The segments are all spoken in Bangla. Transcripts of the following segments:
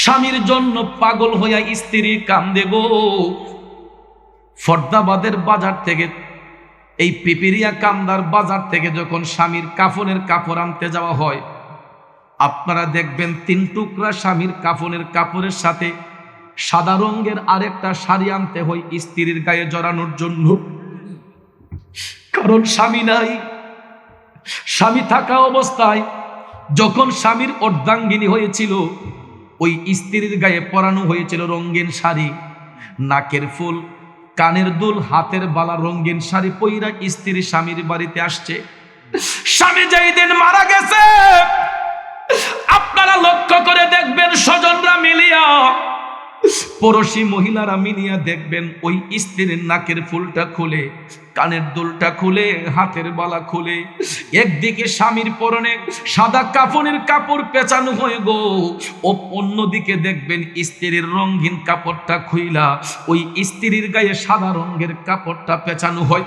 স্বামীর জন্য পাগল হইয়া স্ত্রী কান্দে গো। ফর্দাবাদের বাজার থেকে, এই পিপিরিয়া কান্দার বাজার থেকে যখন স্বামীর কাফনের কাপড় আনতে যাওয়া হয়, আপনারা দেখবেন তিন টুকরা স্বামীর কাফনের কাপড়ের সাথে সাদা রঙের আরেকটা শাড়ি আনতে হয় স্ত্রীর গায়ে জড়ানোর জন্য। কারণ স্বামী নাই, স্বামী থাকা অবস্থায় যখন স্বামীর অর্ধাঙ্গিনী হয়েছিল, ওই স্ত্রীর গায়ে পরানো হয়েছিল রঙ্গিন শাড়ি। নাকের ফুল, কানের দুল, হাতের বালা রঙ্গিন শাড়ি পইরা স্ত্রী স্বামীর বাড়িতে আসছে। স্বামী যেই দিন মারা গেছে, আপনারা লক্ষ্য করে দেখবেন স্বজনরা মিলিয়া পড়োশি মহিলারা মিলিয়া দেখবেন ওই স্ত্রীর নাকের ফুলটা খুলে, কানের দুলটা খুলে, হাতের বালা খুলে। একদিকে স্বামীর পরনে সাদা কাফনের কাপড় পেঁচানো হয়ে গো। ও অন্যদিকে দেখবেন স্ত্রীর রঙিন কাপড়টা খুইলা, ওই স্ত্রীর গায়ে সাদা রঙের কাপড়টা পেঁচানো হয়।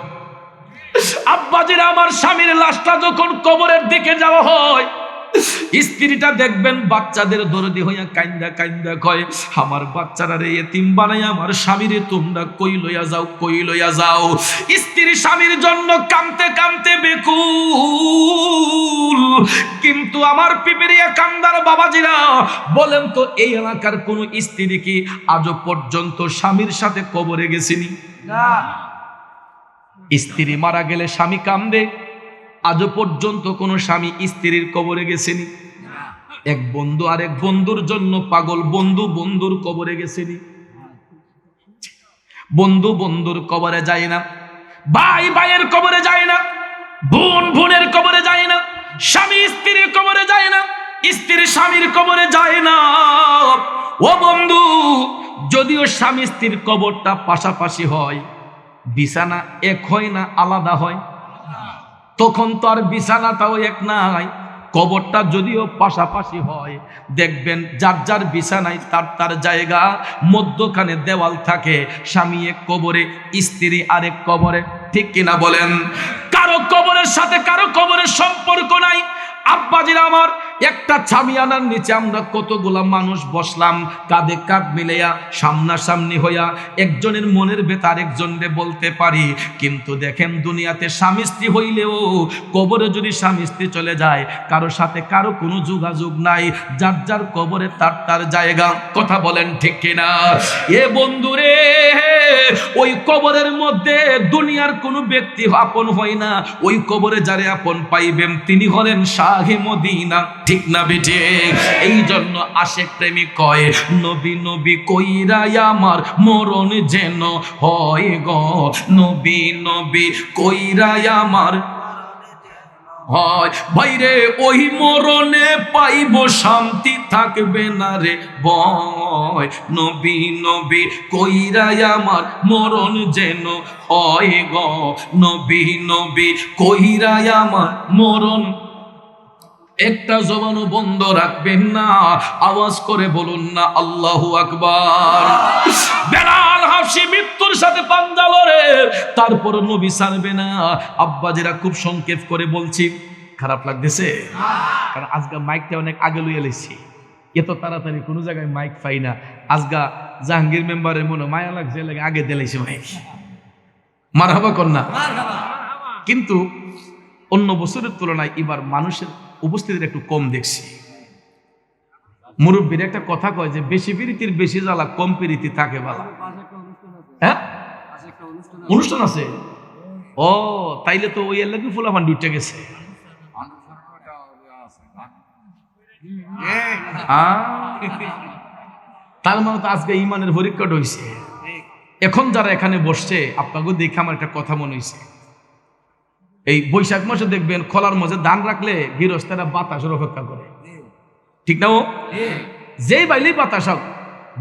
আব্বাজিরা আমার স্বামীর লাশটা যখন কবরের দিকে যাওয়া হয় স্ত্রীটা দেখবেন বাচ্চাদের দরদি হইয়া কাইন্দা কাইন্দা কয় আমার বাচ্চারা রে এতিম বানাই আমার স্বামীরে তোমরা কই লইয়া যাও কই লইয়া যাও? স্ত্রী স্বামীর জন্য কামতে কামতে বেকুল। কিন্তু আমার পিপিরিয়া কান্দার বাবাজিরা বলেন তো এই এলাকার কোন স্ত্রী কি আজও পর্যন্ত স্বামীর সাথে কবরে গেছিনি? স্ত্রী মারা গেলে স্বামী কান্দে। আজও পর্যন্ত কোনো স্বামী স্ত্রীর কবরে গেছেনি? এক বন্ধু আর এক বন্ধুর জন্য পাগল বন্ধু বন্ধুর কবরে গেছেনি? বন্ধু বন্ধুর কবরে যায় না। ভাই ভাইয়ের কবরে যায় না। বোন বোনের কবরে যায় না। স্বামী স্ত্রীর কবরে যায় না। স্ত্রীর স্বামীর কবরে যায় না। ও বন্ধু, যদিও স্বামী স্ত্রীর কবরটা পাশাপাশি হয়, বিছানা এক হয় না আলাদা হয়? তখন তো আর বিছানাটাও এক নাই, কবরটা যদিও পাশাপাশি হয়। দেখবেন যার যার বিছানায় তার তার জায়গা, মধ্যখানে দেওয়াল থাকে, স্বামী এক কবরে, স্ত্রী আরেক কবরে। ঠিক কিনা বলেন? কারও কবরের সাথে কারও কবরের সম্পর্ক নাই। আব্বাজির আমার একটা ছামিয়ানার নিচে আমরা কতগুলা মানুষ বসলাম, কাঁধে কাঁধ মিলেয়া সামনাসামনি হইয়া একজনের মনের ভেতর আরেকজনকে বলতে পারি। কিন্তু দেখেন দুনিয়াতে স্বামী স্ত্রী হইলেও কবরে যদি স্বামী স্ত্রী চলে যায়, কারও সাথে কারও কোনো যোগাযোগ নাই, যার যার কবরে তার তার জায়গা। কথা বলেন ঠিক কিনা? এ বন্ধুরে, ওই কবরের মধ্যে দুনিয়ার কোনো ব্যক্তি আপন হয় না। ওই কবরে যারে আপন পাইবেন, তিনি হলেন শাহে মদিনা। ঠিক না বেঠে? এই জন্য আশেক প্রেমী কয়, নবী নবী কইরাই আমার মরণ যেন হয় গ। নবী নবী কইরাই আমার হয়। ভাইরে, ওই মরণে পাইব শান্তি থাকবে না রে বয় নবী নবী কইরাই আমার মরণ যেন হয় গ। নবী নবী কইরাই আমার মরণ একটা জবানও বন্ধ রাখবেন না। আওয়াজ করে বলুন না আল্লাহু আকবার। বেলাল মৃত্যুর সাথে পাঞ্জা লড়ে তারপর নবী ছাড়বে না। আব্বাজিরা খুব সংক্ষেপ করে বলছি খারাপ লাগতেছে? কারণ আজকে মাইকটা অনেক আগে লইয়া লেছি এত তাড়াতাড়ি কোনো জায়গায় মাইক পাই না। আজগা জাহাঙ্গীর মেম্বারের মনে মায়া লাগছে লাগে আগে দিলাইছে মাইক। মারহাবা কন্যা কিন্তু অন্য বছরের তুলনায় এবার মানুষের উপস্থিতির একটু কম দেখছি। মুরব্বীর একটা কথা কয় যে বেশি পিরিতির বেশি জ্বালা কম পিরিতি থাকে বালা। হ্যাঁ? অনুষ্ঠান আছে? ও তাইলে তো ওই এলাকি ফুলাফান ডুটে গেছে। আহ, তার মানে তো আজকে ইমানের পরীক্ষাটা হয়েছে এখন যারা এখানে বসছে আপনাকে দেখে আমার একটা কথা মনে হয়েছে এই বৈশাখ মাসে দেখবেন খোলার মাঝে ধান রাখলে গৃহস্থেরা বাতাসের অপেক্ষা করে। ঠিক না ও যেই বাইলেই বাতাস হোক,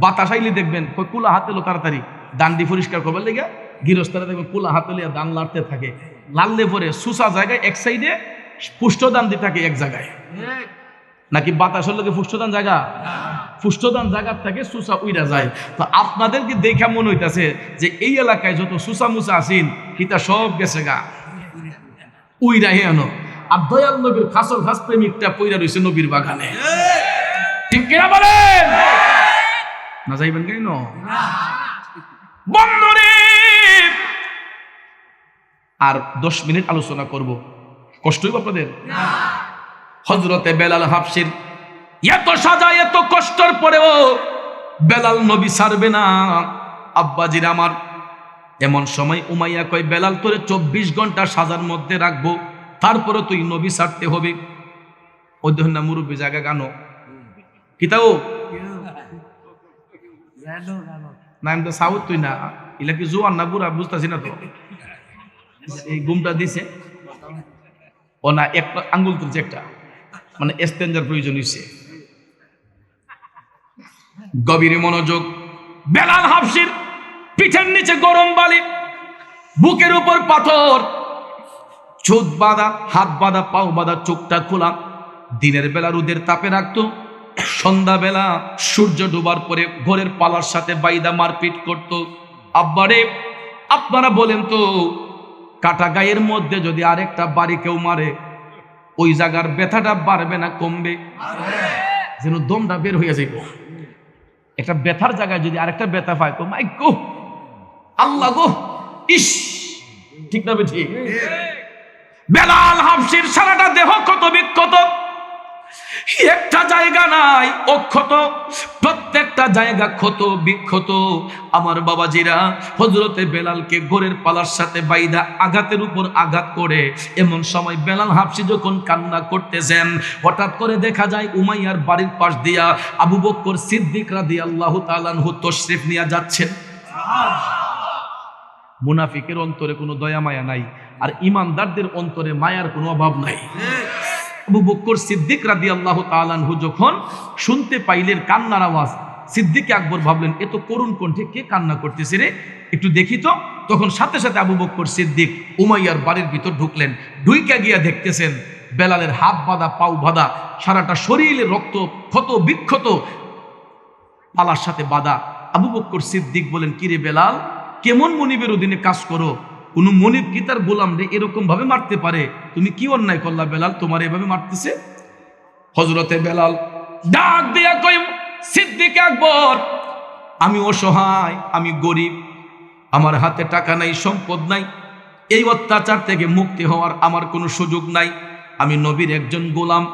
বাতাস আইলে দেখবেন কুলা হাতে লো তাড়াতাড়ি দান্ডি পরিষ্কার করবার লেগে গৃহস্থেরা দেখবেন কুলা হাতে লিয়ে দান লাড়তে থাকে। লাললে পরে সুসা জায়গায় এক সাইডে পুষ্টদান দিয়ে থাকে এক জায়গায়। নাকি বাতাসের লোকে ফুষ্টদান জায়গা? ফুষ্টদান জায়গার থেকে সুসা উইরা যায়। তো আপনাদেরকে দেখা মনে হইতাছে যে এই এলাকায় যত সুসা মুসা আসিন হিতা সব গেছে গা। উইরা হেন আর দয়াল নবীর খাসল খাস প্রেমিকটা পইরা রয়েছে নবীর বাগানে। ঠিক কিনা বলেন? না যাইবেন কেন? বন্ধুরে আর দশ মিনিট আলোচনা করব। কষ্ট হইব আপনাদের? হজরতে বেলাল হাফসির এত সাজা, এত কষ্টর পরেও বেলাল নবী সারবে না। আব্বাজির আমার এমন সময় উমাইয়া কয়, বেলাল, তোরে চব্বিশ ঘণ্টা সাজার মধ্যে রাখব, তারপরে তুই নবী সারতে হবে। দেখুন মুরব্বী, জায়গা গানো। কিতাও না তো সাউথ, তুই না? ইলা কি জোয়ান না বুড়া? বুঝতেছি না তো। এই গুমটা দিছে। ও না একটা আঙ্গুল তুলছে একটা। মানে এস্তেঞ্জার প্রয়োজন হয়েছে গভীর মনোযোগ। বেলাল হাফসির পিঠের নিচে গরম বালি, বুকের উপর পাথর। চোখ বাঁধা, হাত বাঁধা, পাও বাঁধা, চোখটা খোলা। দিনের বেলা রোদের তাপে রাখতো। সন্ধ্যাবেলা সূর্য ডোবার পরে ঘরের পালার সাথে বাইদা মারপিট করত। আব্বারে আপনারা বলেন তো, কাটা গায়ের মধ্যে যদি আরেকটা বাড়ি কেউ মারে, ওই জায়গার ব্যথাটা বাড়বে না কমবে? যেন দমটা বের হয়ে যাইব। একটা ব্যথার জায়গায় যদি আরেকটা ব্যথা পায়, তো মাই আল্লাহ গো, ইস, ঠিক না বে ঠিক বেলাল হাফসির সারাটা দেহ কত বিক্ষত? একটা জায়গা নাই, অক্ষত। প্রত্যেকটা জায়গা ক্ষত, বিক্ষত। আমার বাবাজিরা হজরতে বেলালকে গোরের পালার সাথে বাইদা আঘাতের উপর আঘাত করে। এমন সময় বেলাল হাফসি যখন কান্না করতেছেন, হঠাৎ করে দেখা যায় উমাইয়ার বাড়ির পাশ দিয়া আবু বক্কর সিদ্দিক রাদি আল্লাহ তালানহু তশরিফ নিয়ে যাচ্ছেন। মুনাফিকের অন্তরে কোনো দয়া, মায়া নাই। আর ইমানদারদের অন্তরে মায়ার কোনো অভাব নাই। আবু বক্কর সিদ্দিক রাদি আল্লাহ তালানহু যখন শুনতে পাইলেন কান্নার আওয়াজ, সিদ্দিক আকবর ভাবলেন এত করুণ কণ্ঠে কে কান্না করতেছে রে? একটু দেখি তো। তখন সাথে সাথে আবু বক্কর সিদ্দিক উমাইয়ার বাড়ির ভিতর ঢুকলেন, ঢুইকা গিয়া দেখতেছেন বেলালের হাত বাঁধা, পাও বাঁধা, সারাটা শরীরে রক্ত ক্ষত বিক্ষত, পালার সাথে বাঁধা। আবু বক্কর সিদ্দিক বলেন কিরে বেলাল কেমন মনিবের অধীনে কাজ করো? কোন মনিব কি তার গোলাম রে এরকম ভাবে মারতে পারে? তুমি কি অন্যায় করলা বেলাল? তোমার এভাবে মারতেছে? হজরতে বেলাল ডাক দিয়া কই সিদ্দিক আকবর, আমি অসহায়, আমি গরিব, আমার হাতে টাকা নাই, সম্পদ নাই। এই অত্যাচার থেকে মুক্তি হওয়ার আমার কোনো সুযোগ নাই। আমি নবীর একজন গোলাম,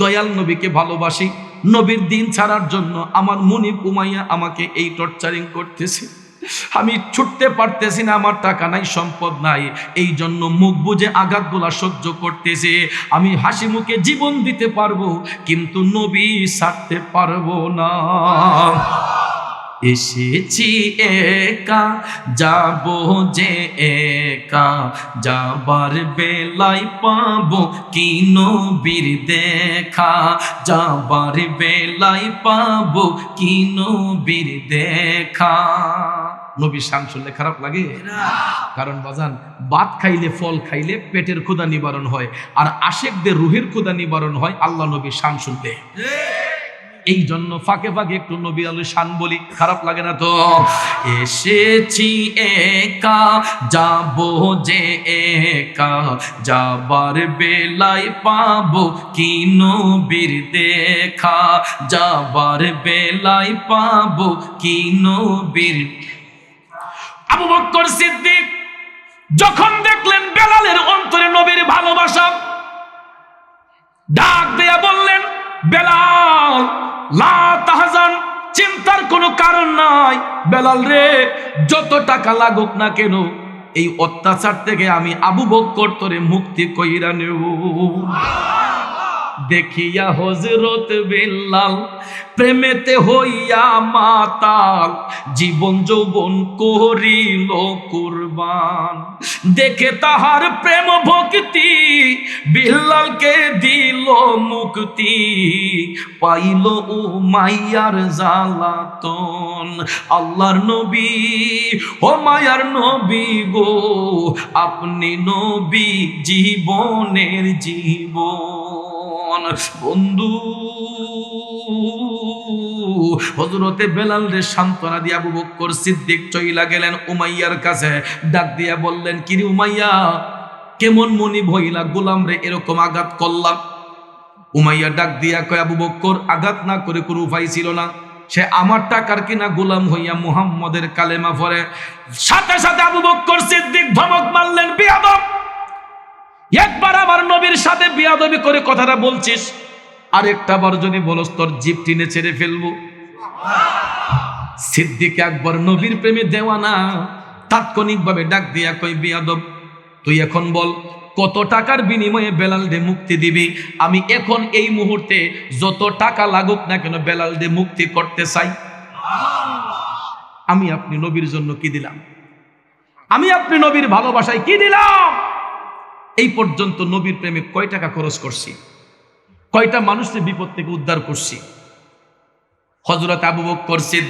দয়াল নবীকে ভালোবাসি। নবীর দিন ছাড়ার জন্য আমার মনিব উমাইয়া আমাকে এই টর্চারিং করতেছে। আমি ছুটতে পারতেছি না, আমার টাকা নাই, সম্পদ নাই। এই জন্য মুখ বুঝে আঘাতগুলা সহ্য করতেছে। আমি হাসি মুখে জীবন দিতে পারব, কিন্তু নবী ছাড়তে পারব না। এসেছি একা, যাব যে একা। যাবার বেলায় পাবো কি নবীর দেখা? যাবার বেলায় পাবো কি নবীর দেখা? নবী শান শুনলে খারাপ লাগে? কারণ বাজান, ভাত খাইলে ফল খাইলে পেটের ক্ষুদা নিবারণ হয়, আর আশেকদের রুহের ক্ষুদা নিবারণ হয় আল্লাহ নবী শান শুনলে এই জন্য ফাঁকে ফাঁকে একটু নবী আলু শান বলি, খারাপ লাগে না তো? এসেছি একা, যাব যে একা, যাবার বেলায় পাবো কি নবীর দেখা? যাবার বেলায় পাবো কি নবীর আবু বক্কর সিদ্দিক, যখন দেখলেন বেলালের অন্তরে নবীর ভালোবাসা, ডাক দেয়া বললেন, বেলাল, লা তাহজান, চিন্তার কোনো কারণ নাই। বেলাল রে, যত টাকা লাগুক না কেন, এই অত্যাচার থেকে আমি আবু বক্কর তোরে মুক্তি কইরা নেব। দেখিয়া হজরত বেল্লাল প্রেমেতে হইয়া মাতাল, জীবন যৌবন করিল কুরবান। দেখে তাহার প্রেম ভক্তি বিল্লালকে দিল মুক্তি, পাইল ও মাইয়ার জালাতন আল্লাহর নবী, ও মায়ার নবী গো, আপনি নবী জীবনের জীবন। বন্ধু। হজরতে বেলাল রে সান্ত্বনা দিয়া আবু বক্কর সিদ্দিক চইলা গেলেন উমাইয়ার কাছে। ডাক দিয়া বললেন, কিরে উমাইয়া, কেমন মনি ভইলা গোলাম রে এরকম আঘাত করলাম? উমাইয়া ডাক দিয়া কয়, আবু বক্কর, আঘাত না করে কোনো উপায় ছিল না। সে আমার টাকার কিনা গোলাম হইয়া মুহাম্মদের কালেমা পরে সাথে সাথে আবু বক্কর সিদ্দিক ধমক মারলেন, বিয়াদব! বিয়াদবি করে কথাটা বলছিস? আরেকটা বার যদি বলস, তোর জিপ টিনে ছেড়ে ফেলব। সিদ্দিক একবার নবীর প্রেমে দেওয়ানা, তাৎক্ষণিকভাবে ডাক দিয়া কই বিয়াদব, তুই এখন বল, কত টাকার বিনিময়ে বেলাল দে মুক্তি দিবি? আমি এখন এই মুহূর্তে যত টাকা লাগুক না কেন বেলাল দে মুক্তি করতে চাই। আমি আপনি নবীর জন্য কি দিলাম? আমি আপনি নবীর ভালোবাসায় কি দিলাম? এই পর্যন্ত নবীর প্রেমে কয় টাকা খরচ করছি? কয়টা মানুষের বিপদ থেকে উদ্ধার করছি? হজরত আবু সিদ্দিক